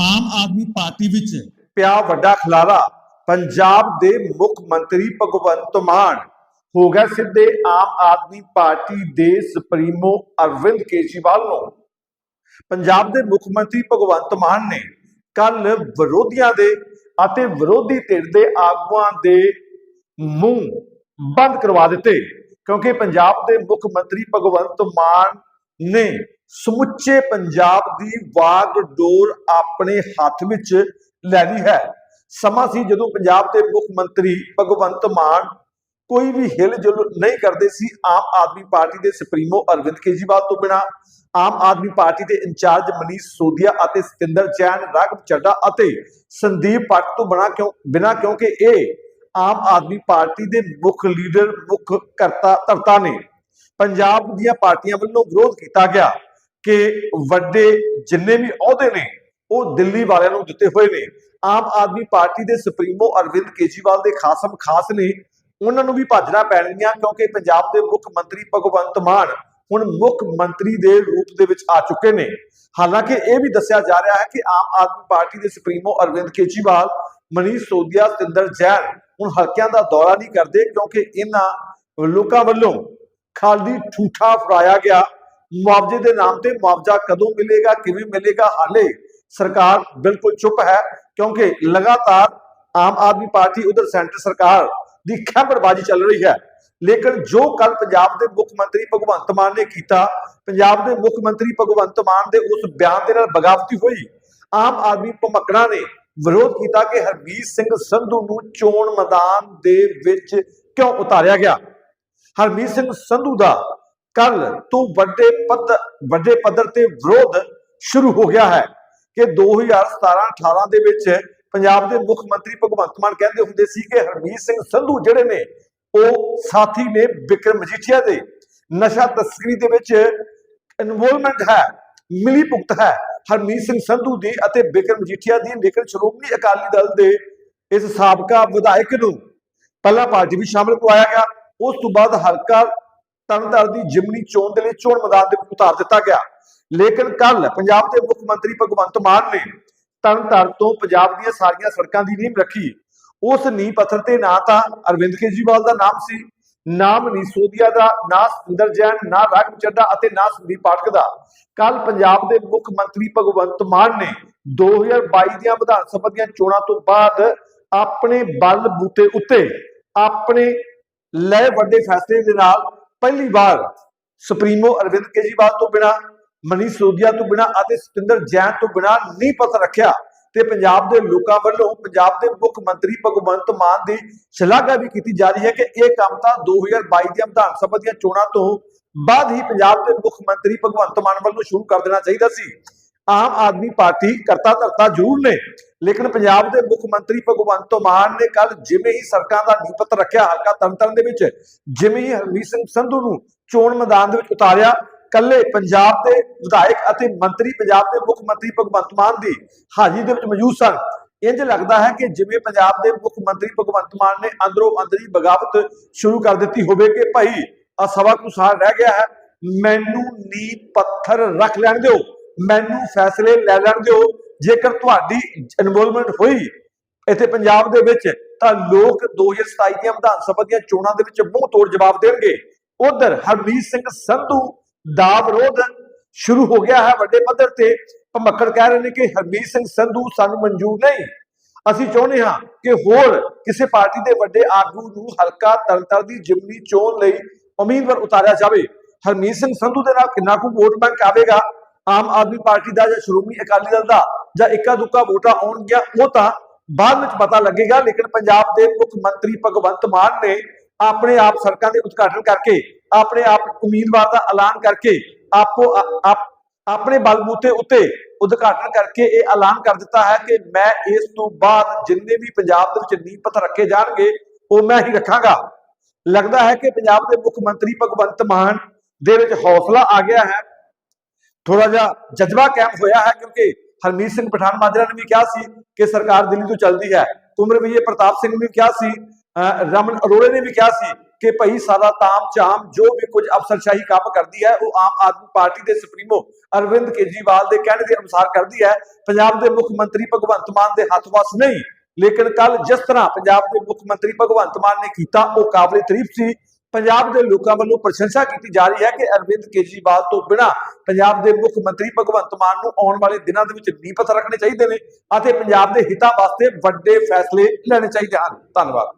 ਆਮ Aadmi party ਵਿੱਚ ਪਿਆ ਵੱਡਾ ਖਲਾਰਾ, ਪੰਜਾਬ ਦੇ ਮੁੱਖ ਮੰਤਰੀ ਭਗਵੰਤ ਮਾਨ। ਹੋ ਗਿਆ ਸਿੱਧੇ ਆਮ ਆਦਮੀ ਪਾਰਟੀ ਦੇ ਸੁਪਰੀਮੋ ਅਰਵਿੰਦ ਕੇਜਰੀਵਾਲ ਨੂੰ। ਪੰਜਾਬ ਦੇ ਮੁੱਖ ਮੰਤਰੀ ਭਗਵੰਤ ਮਾਨ ਨੇ ਕੱਲ ਵਿਰੋਧੀਆਂ ਦੇ ਅਤੇ ਵਿਰੋਧੀ ਧਿਰ ਦੇ ਆਗੂਆਂ ਦੇ ਮੂੰਹ ਬੰਦ ਕਰਵਾ ਦਿੱਤੇ। ਕਿਉਂਕਿ ਪੰਜਾਬ ਦੇ ਮੁੱਖ ਮੰਤਰੀ ਭਗਵੰਤ ਮਾਨ ਨੇ ਸਮੁੱਚੇ ਪੰਜਾਬ ਦੀ ਵਾਗਡੋਰ ਆਪਣੇ ਹੱਥ ਵਿੱਚ ਲੈ ਲਈ ਹੈ। ਸਮਾਂ ਸੀ ਜਦੋਂ ਪੰਜਾਬ ਦੇ ਮੁੱਖ ਮੰਤਰੀ ਭਗਵੰਤ ਮਾਨ ਕੋਈ ਵੀ ਹਿਲ ਜੁਲ ਨਹੀਂ ਕਰਦੇ ਸੀ। ਆਮ ਆਦਮੀ ਪਾਰਟੀ ਦੇ ਸੁਪਰੀਮੋ ਅਰਵਿੰਦ ਕੇਜਰੀਵਾਲ ਤੋਂ ਬਿਨਾ, ਆਮ ਆਦਮੀ ਪਾਰਟੀ ਦੇ ਇੰਚਾਰਜ ਮਨੀਸ਼ ਸੋਦੀਆ ਅਤੇ ਸਤਿੰਦਰ ਜੈਨ, ਰਾਘਵ ਚੱਡਾ ਅਤੇ ਸੰਦੀਪ ਭੱਟ ਤੋਂ ਬਣਾ ਕਿਉਂ, ਬਿਨਾ ਕਿਉਂਕਿ ਇਹ ਆਮ ਆਦਮੀ ਪਾਰਟੀ ਦੇ ਮੁੱਖ ਲੀਡਰ, ਮੁੱਖ ਕਰਤਾ ਧਰਤਾ ਨੇ। ਪੰਜਾਬ ਦੀਆਂ ਪਾਰਟੀਆਂ ਵੱਲੋਂ ਵਿਰੋਧ ਕੀਤਾ ਗਿਆ। ਕਿ ਵੱਡੇ ਜਿੰਨੇ ਵੀ ਅਹੁਦੇ ਨੇ, ਉਹ ਦਿੱਲੀ ਵਾਲਿਆਂ ਨੂੰ ਦਿੱਤੇ ਹੋਏ ਨੇ। ਆਮ ਆਦਮੀ ਪਾਰਟੀ ਦੇ ਸੁਪਰੀਮੋ ਅਰਵਿੰਦ ਕੇਜਰੀਵਾਲ ਦੇ ਖਾਸਮ ਖਾਸ ਨੇ। ਉਹਨਾਂ ਨੂੰ ਵੀ ਭੱਜਣਾ ਪੈਣਗੀਆਂ ਕਿਉਂਕਿ ਪੰਜਾਬ ਦੇ ਮੁੱਖ ਮੰਤਰੀ ਭਗਵੰਤ ਮਾਨ ਹੁਣ ਮੁੱਖ ਮੰਤਰੀ ਦੇ ਰੂਪ ਦੇ ਵਿੱਚ ਆ ਚੁੱਕੇ ਨੇ। ਹਾਲਾਂਕਿ ਇਹ ਵੀ ਦੱਸਿਆ ਜਾ ਰਿਹਾ ਹੈ ਕਿ ਆਮ ਆਦਮੀ ਪਾਰਟੀ ਦੇ ਸੁਪਰੀਮੋ ਅਰਵਿੰਦ ਕੇਜਰੀਵਾਲ, ਮਨੀਸ਼ ਸੋਦੀਆ ਸਤਿੰਦਰ ਜੈਨ ਹੁਣ ਹਲਕਿਆਂ ਦਾ ਦੌਰਾ ਨਹੀਂ ਕਰਦੇ ਕਿਉਂਕਿ ਇਹਨਾਂ ਲੋਕਾਂ ਵੱਲੋਂ ਖਾਲੀ ਠੂਠਾ ਫਰਾਇਆ ਗਿਆ। ਮੁਆਵਜ਼ੇ ਦੇ ਨਾਮ ਤੇ ਮੁਆਵਜ਼ਾ ਕਦੋਂ ਮਿਲੇਗਾ, ਕਿਵੇਂ ਮਿਲੇਗਾ? ਹਾਲੇ ਸਰਕਾਰ ਬਿਲਕੁਲ ਚੁੱਪ ਹੈ, ਕਿਉਂਕਿ ਲਗਾਤਾਰ ਆਮ ਆਦਮੀ ਪਾਰਟੀ ਉਧਰ ਸੈਂਟਰ ਸਰਕਾਰ ਦੀ ਖੈਬਰਬਾਜ਼ੀ ਚੱਲ ਰਹੀ ਹੈ। ਲੇਕਿਨ ਜੋ ਕੱਲ ਪੰਜਾਬ ਦੇ ਮੁੱਖ ਮੰਤਰੀ ਭਗਵੰਤ ਮਾਨ ਨੇ ਕੀਤਾ, ਪੰਜਾਬ ਦੇ ਮੁੱਖ ਮੰਤਰੀ ਭਗਵੰਤ ਮਾਨ ਦੇ ਉਸ ਬਿਆਨ ਦੇ ਨਾਲ ਬਗਾਵਤੀ ਹੋਈ। ਆਮ ਆਦਮੀ ਭਮਕੜਾ ਨੇ ਵਿਰੋਧ ਕੀਤਾ ਕਿ ਹਰਮੀਤ ਸਿੰਘ ਸੰਧੂ ਨੂੰ ਚੋਣ ਮੈਦਾਨ ਦੇ ਵਿੱਚ ਕਿਉਂ ਉਤਾਰਿਆ ਗਿਆ? ਹਰਮੀਤ ਸਿੰਘ ਸੰਧੂ ਦਾ ਕੱਲ ਤੋਂ ਵੱਡੇ ਪੱਧਰ ਵੱਡੇ ਪੱਧਰ ਤੇ ਵਿਰੋਧ ਸ਼ੁਰੂ ਹੋ ਗਿਆ ਹੈ ਕਿ 2017-18 ਦੇ ਵਿੱਚ ਪੰਜਾਬ ਦੇ ਮੁੱਖ ਮੰਤਰੀ ਭਗਵੰਤ ਮਾਨ ਕਹਿੰਦੇ ਹੁੰਦੇ ਸੀ ਕਿ ਹਰਮੀਤ ਸਿੰਘ ਸੰਧੂ ਜਿਹੜੇ ਨੇ, ਉਹ ਸਾਥੀ ਨੇ ਵਿਕਰਮ ਮਜੀਠੀਆ ਦੇ। ਨਸ਼ਾ ਤਸਕਰੀ ਦੇ ਵਿੱਚ ਇਨਵੋਲਵਮੈਂਟ ਹੈ, ਮਿਲੀ ਭੁਗਤ ਹੈ ਹਰਮੀਤ ਸਿੰਘ ਸੰਧੂ ਦੀ ਅਤੇ ਵਿਕਰਮ ਮਜੀਠੀਆ ਦੀ। ਲੇਕਿਨ ਸ਼੍ਰੋਮਣੀ ਅਕਾਲੀ ਦਲ ਦੇ ਇਸ ਸਾਬਕਾ ਵਿਧਾਇਕ ਨੂੰ ਪਹਿਲਾਂ ਪਾਰਟੀ ਵਿੱਚ ਸ਼ਾਮਲ ਕਰਵਾਇਆ ਗਿਆ। ਉਸ ਤੋਂ ਬਾਅਦ ਹਲਕਾ ਤਰਨਤਾਰਨ ਦੀ ਜਿਮਨੀ ਚੋਣ ਦੇ ਲਈ ਚੋਣ ਮੈਦਾਨ ਦੇ ਵਿੱਚ ਉਤਾਰ ਦਿੱਤਾ ਗਿਆ। ਲੇਕਿਨ ਕੱਲ ਪੰਜਾਬ ਦੇ ਮੁੱਖ ਮੰਤਰੀ ਭਗਵੰਤ ਮਾਨ ਨੇ ਤਰਨਤਾਰਨ ਤੋਂ ਪੰਜਾਬ ਦੀਆਂ ਸਾਰੀਆਂ ਸੜਕਾਂ ਦੀ ਨੀਂਹ ਰੱਖੀ। ਉਸ ਨੀਂਹ ਪੱਥਰ ਤੇ ਨਾ ਤਾਂ ਅਰਵਿੰਦ ਕੇਜਰੀਵਾਲ ਦਾ ਨਾਮ ਸੀ, ਨਾ ਮਨੀਸ਼ ਸੋਦੀਆ ਦਾ, ਨਾ ਸੁੰਦਰ ਜੈਨ, ਨਾ ਰਾਘਵ ਚੱਡਾ ਅਤੇ ਨਾ ਸੰਦੀਪ ਪਾਠਕ ਦਾ। ਕੱਲ ਪੰਜਾਬ ਦੇ ਮੁੱਖ ਮੰਤਰੀ ਭਗਵੰਤ ਮਾਨ ਨੇ 2022 ਦੀਆਂ ਵਿਧਾਨ ਸਭਾ ਦੀਆਂ ਚੋਣਾਂ ਤੋਂ ਬਾਅਦ ਆਪਣੇ ਬਲ ਬੂਤੇ ਉੱਤੇ ਆਪਣੇ ਲਏ ਵੱਡੇ ਫੈਸਲੇ ਦੇ ਨਾਲ ਪਹਿਲੀ ਵਾਰ ਸੁਪਰੀਮੋ ਅਰਵਿੰਦ ਕੇਜਰੀਵਾਲ ਤੋਂ ਬਿਨਾ, ਮਨੀਸ਼ ਸੋਦੀਆ ਤੋਂ ਬਿਨਾ ਅਤੇ ਸਤਿੰਦਰ ਜੈਨ ਤੋਂ ਬਿਨਾ ਨੀਂਹ ਪੱਥਰ ਰੱਖਿਆ ਤੇ ਪੰਜਾਬ ਦੇ ਲੋਕਾਂ ਵੱਲੋਂ ਪੰਜਾਬ ਦੇ ਮੁੱਖ ਮੰਤਰੀ ਭਗਵੰਤ ਮਾਨ ਦੀ ਸ਼ਲਾਘਾ ਵੀ ਕੀਤੀ ਜਾ ਰਹੀ ਹੈ ਕਿ ਇਹ ਕੰਮ ਤਾਂ 2022 ਦੀਆਂ ਵਿਧਾਨ ਸਭਾ ਦੀਆਂ ਚੋਣਾਂ ਤੋਂ ਬਾਅਦ ਹੀ ਪੰਜਾਬ ਦੇ ਮੁੱਖ ਮੰਤਰੀ ਭਗਵੰਤ ਮਾਨ ਵੱਲੋਂ ਸ਼ੁਰੂ ਕਰ ਦੇਣਾ ਚਾਹੀਦਾ ਸੀ। ਆਮ ਆਦਮੀ ਪਾਰਟੀ ਕਰਤਾ ਧਰਤਾ ਜ਼ਰੂਰ ਨੇ। ਲੇਕਿਨ ਪੰਜਾਬ ਦੇ ਮੁੱਖ ਮੰਤਰੀ ਭਗਵੰਤ ਮਾਨ ਨੇ ਕੱਲ ਜਿਵੇਂ ਹੀ ਸਰਕਾਰ ਦਾ ਨੀਪਤ ਰੱਖਿਆ, ਹਲਕਾ ਤਰਨਤਾਰਨ ਦੇ ਵਿੱਚ, ਜਿਵੇਂ ਹੀ ਹਰਮੀਤ ਸਿੰਘ ਸੰਧੂ ਨੂੰ ਚੋਣ ਮੈਦਾਨ ਦੇ ਵਿੱਚ ਉਤਾਰਿਆ ਕੱਲੇ ਪੰਜਾਬ ਦੇ ਵਿਧਾਇਕ ਅਤੇ ਮੰਤਰੀ, ਪੰਜਾਬ ਦੇ ਮੁੱਖ ਮੰਤਰੀ ਭਗਵੰਤ ਮਾਨ ਦੀ ਹਾਜ਼ਰੀ ਦੇ ਵਿੱਚ ਮੌਜੂਦ ਸਨ। ਇੰਜ ਲੱਗਦਾ ਹੈ ਕਿ ਜਿਵੇਂ ਪੰਜਾਬ ਦੇ ਮੁੱਖ ਮੰਤਰੀ ਭਗਵੰਤ ਮਾਨ ਨੇ ਅੰਦਰੋਂ ਅੰਦਰੀ ਬਗਾਵਤ ਸ਼ੁਰੂ ਕਰ ਦਿੱਤੀ ਹੋਵੇ ਕਿ ਭਾਈ ਆ ਸਵਾ ਕੁ ਸਾਲ ਰਹਿ ਗਿਆ ਹੈ, ਮੈਨੂੰ ਨੀ ਪੱਥਰ ਰੱਖ ਲੈਣ ਦਿਓ, ਮੈਨੂੰ ਫੈਸਲੇ ਲੈ ਲੈਣ ਦਿਓ ਜੇਕਰ ਤੁਹਾਡੀ ਇਨਵੋਲਵਮੈਂਟ ਹੋਈ ਇੱਥੇ ਪੰਜਾਬ ਦੇ ਵਿੱਚ, ਤਾਂ ਲੋਕ 2027 ਦੀਆਂ ਵਿਧਾਨ ਸਭਾ ਦੀਆਂ ਚੋਣਾਂ ਦੇ ਵਿੱਚ ਮੂੰਹ ਤੋੜ ਜਵਾਬ ਦੇਣਗੇ। ਉਧਰ ਹਰਮੀਤ ਸਿੰਘ ਸੰਧੂ ਦਾ ਵਿਰੋਧ ਸ਼ੁਰੂ ਹੋ ਗਿਆ ਹੈ ਵੱਡੇ ਪੱਧਰ ਤੇ। ਭਮੱਕੜ ਕਹਿ ਰਹੇ ਨੇ ਕਿ ਹਰਮੀਤ ਸਿੰਘ ਸੰਧੂ ਸਾਨੂੰ ਮਨਜ਼ੂਰ ਨਹੀਂ। ਅਸੀਂ ਚਾਹੁੰਦੇ ਹਾਂ ਕਿ ਹੋਰ ਕਿਸੇ ਪਾਰਟੀ ਦੇ ਵੱਡੇ ਆਗੂ ਨੂੰ ਹਲਕਾ ਤਰਨਤਾਰਨ ਦੀ ਜਿਮਨੀ ਚੋਣ ਲਈ ਉਮੀਦਵਾਰ ਉਤਾਰਿਆ ਜਾਵੇ। ਹਰਮੀਤ ਸਿੰਘ ਸੰਧੂ ਦੇ ਨਾਲ ਕਿੰਨਾ ਕੁ ਵੋਟ ਬੈਂਕ ਆਵੇਗਾ? ਆਮ ਆਦਮੀ ਪਾਰਟੀ ਦਾ ਜਾਂ ਸ਼੍ਰੋਮਣੀ ਅਕਾਲੀ ਦਲ ਦਾ? ਜਾਂ ਇੱਕਾ ਦੁੱਕਾ ਵੋਟਾਂ ਆਉਣਗੀਆਂ, ਉਹ ਤਾਂ ਬਾਅਦ ਵਿੱਚ ਪਤਾ ਲੱਗੇਗਾ। ਲੇਕਿਨ ਪੰਜਾਬ ਦੇ ਮੁੱਖ ਮੰਤਰੀ ਭਗਵੰਤ ਮਾਨ ਨੇ ਆਪਣੇ ਆਪ ਸੜਕਾਂ ਦੇ ਉਦਘਾਟਨ ਕਰਕੇ, ਆਪਣੇ ਆਪ ਉਮੀਦਵਾਰ ਦਾ ਐਲਾਨ ਕਰਕੇ, ਆਪੋ ਆਪਣੇ ਬਲਬੂਤੇ ਉੱਤੇ ਉਦਘਾਟਨ ਕਰਕੇ ਇਹ ਐਲਾਨ ਕਰ ਦਿੱਤਾ ਹੈ ਕਿ ਮੈਂ ਇਸ ਤੋਂ ਬਾਅਦ ਜਿੰਨੇ ਵੀ ਪੰਜਾਬ ਦੇ ਵਿੱਚ ਨੀਂਹ ਪੱਥਰ ਰੱਖੇ ਜਾਣਗੇ, ਉਹ ਮੈਂ ਹੀ ਰੱਖਾਂਗਾ। ਲੱਗਦਾ ਹੈ ਕਿ ਪੰਜਾਬ ਦੇ ਮੁੱਖ ਮੰਤਰੀ ਭਗਵੰਤ ਮਾਨ ਦੇ ਵਿੱਚ ਹੌਸਲਾ ਆ ਗਿਆ ਹੈ। ਥੋੜਾ ਜਿਹਾ ਜਜ਼ਬਾ ਕਾਇਮ ਹੋਇਆ ਹੈ ਕਿਉਂਕਿ ਹਰਮੀਤ ਸਿੰਘ ਪਠਾਨ ਮਾਜਰਾ ਨੇ ਵੀ ਕਿਹਾ ਸੀ ਕਿ ਸਰਕਾਰ ਦਿੱਲੀ ਤੋਂ ਚੱਲਦੀ ਹੈ। ਕੁਮਰਵੀਏ ਪ੍ਰਤਾਪ ਸਿੰਘ ਨੇ ਕਿਹਾ ਸੀ ਰਮਨ ਅਰੋੜੇ ਨੇ ਵੀ ਕਿਹਾ ਸੀ ਕਿ ਭਈ ਸਾਰਾ ਤਾਮ ਚਾਮ ਜੋ ਵੀ ਕੁਝ ਅਫਸਰਸ਼ਾਹੀ ਕੰਮ ਕਰਦੀ ਹੈ, ਉਹ ਆਮ ਆਦਮੀ ਪਾਰਟੀ ਦੇ ਸੁਪਰੀਮੋ ਅਰਵਿੰਦ ਕੇਜਰੀਵਾਲ ਦੇ ਕਹਿਣ ਦੇ ਅਨੁਸਾਰ ਕਰਦੀ ਹੈ। ਪੰਜਾਬ ਦੇ ਮੁੱਖ ਮੰਤਰੀ ਭਗਵੰਤ ਮਾਨ ਦੇ ਹੱਥ ਵੱਸ ਨਹੀਂ। ਲੇਕਿਨ ਕੱਲ ਜਿਸ ਤਰ੍ਹਾਂ ਪੰਜਾਬ ਦੇ ਮੁੱਖ ਮੰਤਰੀ ਭਗਵੰਤ ਮਾਨ ਨੇ ਕੀਤਾ, ਉਹ ਕਾਬਲੇ ਤਾਰੀਫ ਸੀ। ਪੰਜਾਬ ਦੇ ਲੋਕਾਂ ਵੱਲੋਂ ਪ੍ਰਸ਼ੰਸਾ ਕੀਤੀ ਜਾ ਰਹੀ ਹੈ ਕਿ ਅਰਵਿੰਦ ਕੇਜਰੀਵਾਲ ਤੋਂ ਬਿਨਾਂ ਪੰਜਾਬ ਦੇ ਮੁੱਖ ਮੰਤਰੀ ਭਗਵੰਤ ਮਾਨ ਨੂੰ ਆਉਣ ਵਾਲੇ ਦਿਨਾਂ ਦੇ ਵਿੱਚ ਨੀਂਹ ਪੱਥਰ ਰੱਖਣੇ ਚਾਹੀਦੇ ਨੇ ਅਤੇ ਪੰਜਾਬ ਦੇ ਹਿੱਤਾਂ ਵਾਸਤੇ ਵੱਡੇ ਫੈਸਲੇ ਲੈਣੇ ਚਾਹੀਦੇ ਹਨ। ਧੰਨਵਾਦ।